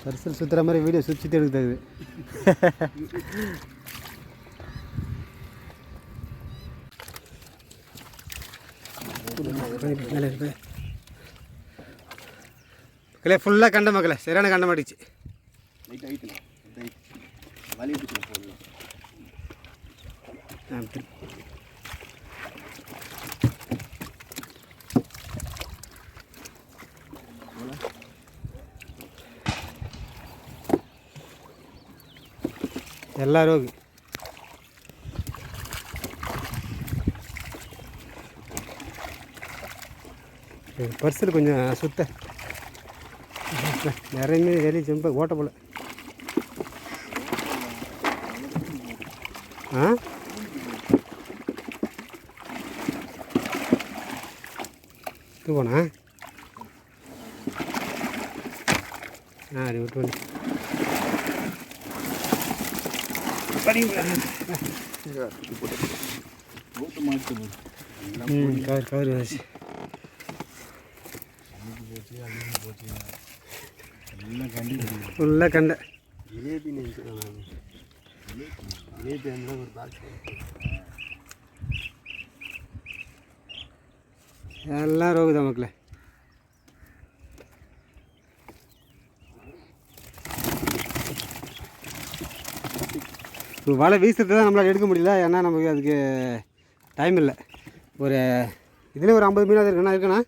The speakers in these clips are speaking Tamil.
பரிசல் சுற்றுற மாதிரி வீடியோ சுற்றி சுற்றி எடுக்குது மக்களே ஃபுல்லாக கண்ட மக்களே சரியான கண்ட மாட்டிச்சு லைட்டாக வைக்கணும் வலி எடுத்துக்கலாம் பர்சல் கொஞ்சம் சுத்த நிறைய மீன் வெளியே செம்ப ஓட்ட போல ஆ இது போனா ஆ அது விட்டு வந்து ரோட்டு எல்லாம் ஃபுல்லாக கண்டை ஜிலேபி நினைக்கிறேன் நான் ஜிலேபி அந்த ஒரு பாக்ஸ் எல்லாம் ரோகுதா மக்களே. இப்போ வலை வீசுறது தான் நம்மளால் எடுக்க முடியல. ஏன்னா நமக்கு அதுக்கு டைம் இல்லை. ஒரு இதுலேயும் ஒரு ஐம்பது மீனாவது இருக்குண்ணா இருக்குண்ணா.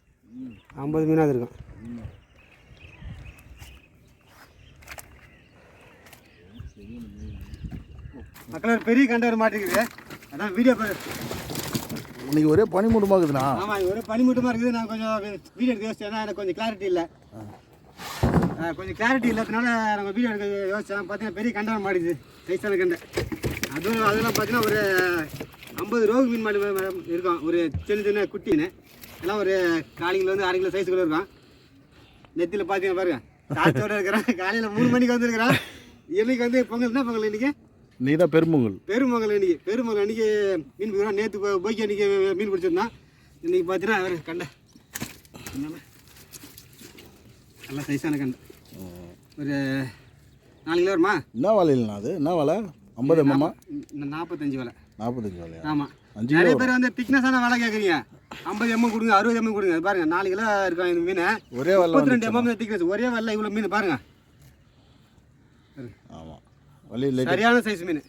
ஐம்பது மீனாவது இருக்கும். மக்கள் ஒரு பெரிய கண்டை ஒரு மாட்டிருக்குது. அதான் வீடியோ இன்னைக்கு ஒரே பனிமூட்டமாகுதுண்ணா ஆமாம் இது ஒரு பனிமூட்டமாக இருக்குது. நான் கொஞ்சம் வீடியோ எடுக்க யோசிச்சேன். எனக்கு கொஞ்சம் கிளாரிட்டி இல்லை. கொஞ்சம் கிளாரிட்டி இல்லாதனால நம்ம வீடியோ எடுக்க யோசிச்சேன். பார்த்தீங்கன்னா பெரிய கண்டனம் மாடிது சைஸான கண்டை. அதுவும் அதெல்லாம் பார்த்தீங்கன்னா ஒரு ஐம்பது ரோகு மீன் மாடி மேடம் இருக்கும் ஒரு சின்ன சின்ன குட்டின்னு எல்லாம் ஒரு கால் கிலோ வந்து அரை கிலோ சைஸுக்குள்ள இருக்கும் நெத்தியில் பார்த்தீங்கன்னா பாருங்க. காய்ச்சோட இருக்கிறேன். காலையில் மூணு மணிக்கு வந்துருக்கிறேன். இன்னைக்கு வந்து பொங்கல்னா பொங்கல் இன்னைக்கு? நீ தான் பெரும்பொங்கல் பெருமகள் அன்னைக்கு. பெருமகள் அன்னைக்கு மீன் பிடிக்கிறோம் நேற்று போய்க்கு அன்னைக்கு மீன் பிடிச்சிருந்தான். இன்னைக்கு பார்த்தீங்கன்னா அவர் கண்டை? நல்ல சைஸான கண்டை. ஒரு நாலு கிலோ வருமா? என்ன வலையிலண்ணா அது? என்ன வலை ஐம்பது எம்எம்மா நாற்பத்தஞ்சு விலை. நாற்பத்தஞ்சு வலையா? ஆமாம் அஞ்சு நிறைய பேர் வந்து திக்னஸான விலை கேட்குறீங்க ஐம்பது எம்எம் கொடுங்க அறுபது எம்எம் கொடுங்க. பாருங்க நாலு கிலோ இருக்கும் இந்த மீன். ஒரே வலை முப்பத்தி ரெண்டு எம்எம் திக்னஸ் ஒரே வெள்ளை இவ்வளோ மீன் பாருங்க. ஆமாம் லைட் சரியான சைஸ் மீன்.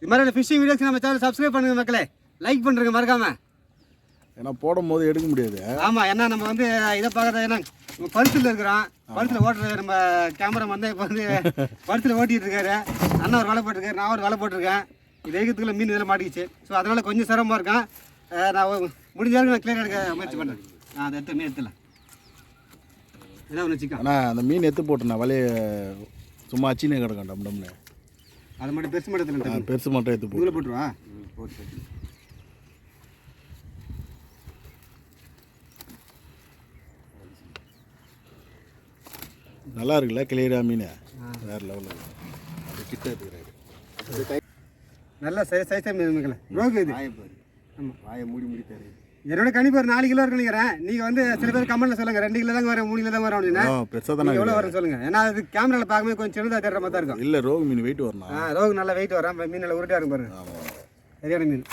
இது மாதிரி ஃபிஷிங் வீடியோஸ் நம்ம சேனல் சப்ஸ்கிரைப் பண்ணுங்க மக்களே. லைக் பண்ணுறேங்க மறக்காம. ஏன்னா போடும் போது எடுக்க முடியாது. ஆமா ஏன்னா நம்ம வந்து இதை பார்க்கறது ஏன்னா நம்ம பருத்தில் இருக்கிறோம். பருத்தில் ஓட்டுற நம்ம கேமரா வந்து இப்போ வந்து பருத்தில் ஓட்டிட்டு இருக்காரு. அண்ணா ஒரு வலை போட்டிருக்காரு நான் ஒரு வலை போட்டிருக்கேன். இது மீன் இதில் மாட்டிக்கிச்சு. ஸோ அதனால கொஞ்சம் சிரமமாக இருக்கும். அஹ் நான் முடிஞ்ச அளவுக்கு நான் கிளியர் எடுக்க முயற்சி பண்ணுறேன் நான் அதை எடுத்து மீன் எடுத்துலாம் இதான் ஒன்று அந்த மீன் எத்து போட்டேண்ணா வலையை சும்மா அச்சினே கிடக்கும் டம் டம்னு அதை மட்டும் பெருசு மட்டும் பெருசு மட்டும் எடுத்து போட்டு போட்டுருவா? போட்டு. நல்லா இருக்குல்ல கிளியரா மீன்? வேறு லெவலில் அது கிட்ட எடுத்துக்கிறாரு நல்ல சைஸ் சைஸாக மீன் இருக்கல ரோகு இது. ஆமாம் வாயை மூடி முடித்தாரு என்னோட கணிப்பு ஒரு நாலு கிலோ இருக்குன்னு நினைக்கிறேன். நீங்கள் வந்து சில பேர் கமெண்ட்ல சொல்லுங்க. ரெண்டு கிலோ தாங்க வரும் மூணு கிலோ தான் வரும் அப்படின்னா. பெருசாக தானே எவ்வளோ வரும் சொல்லுங்க. ஏன்னா அது கேமராவில் பார்க்கும்போது கொஞ்சம் சின்னதாக தேடுற மாதிரி தான் இருக்கும். இல்லை ரோகு மீன் வெயிட் வரணும் ஆ ரோகு நல்லா வெயிட் வரும். மீன் நல்லா உருட்டாக இருக்கும் பாருங்க. சரியான மீன்.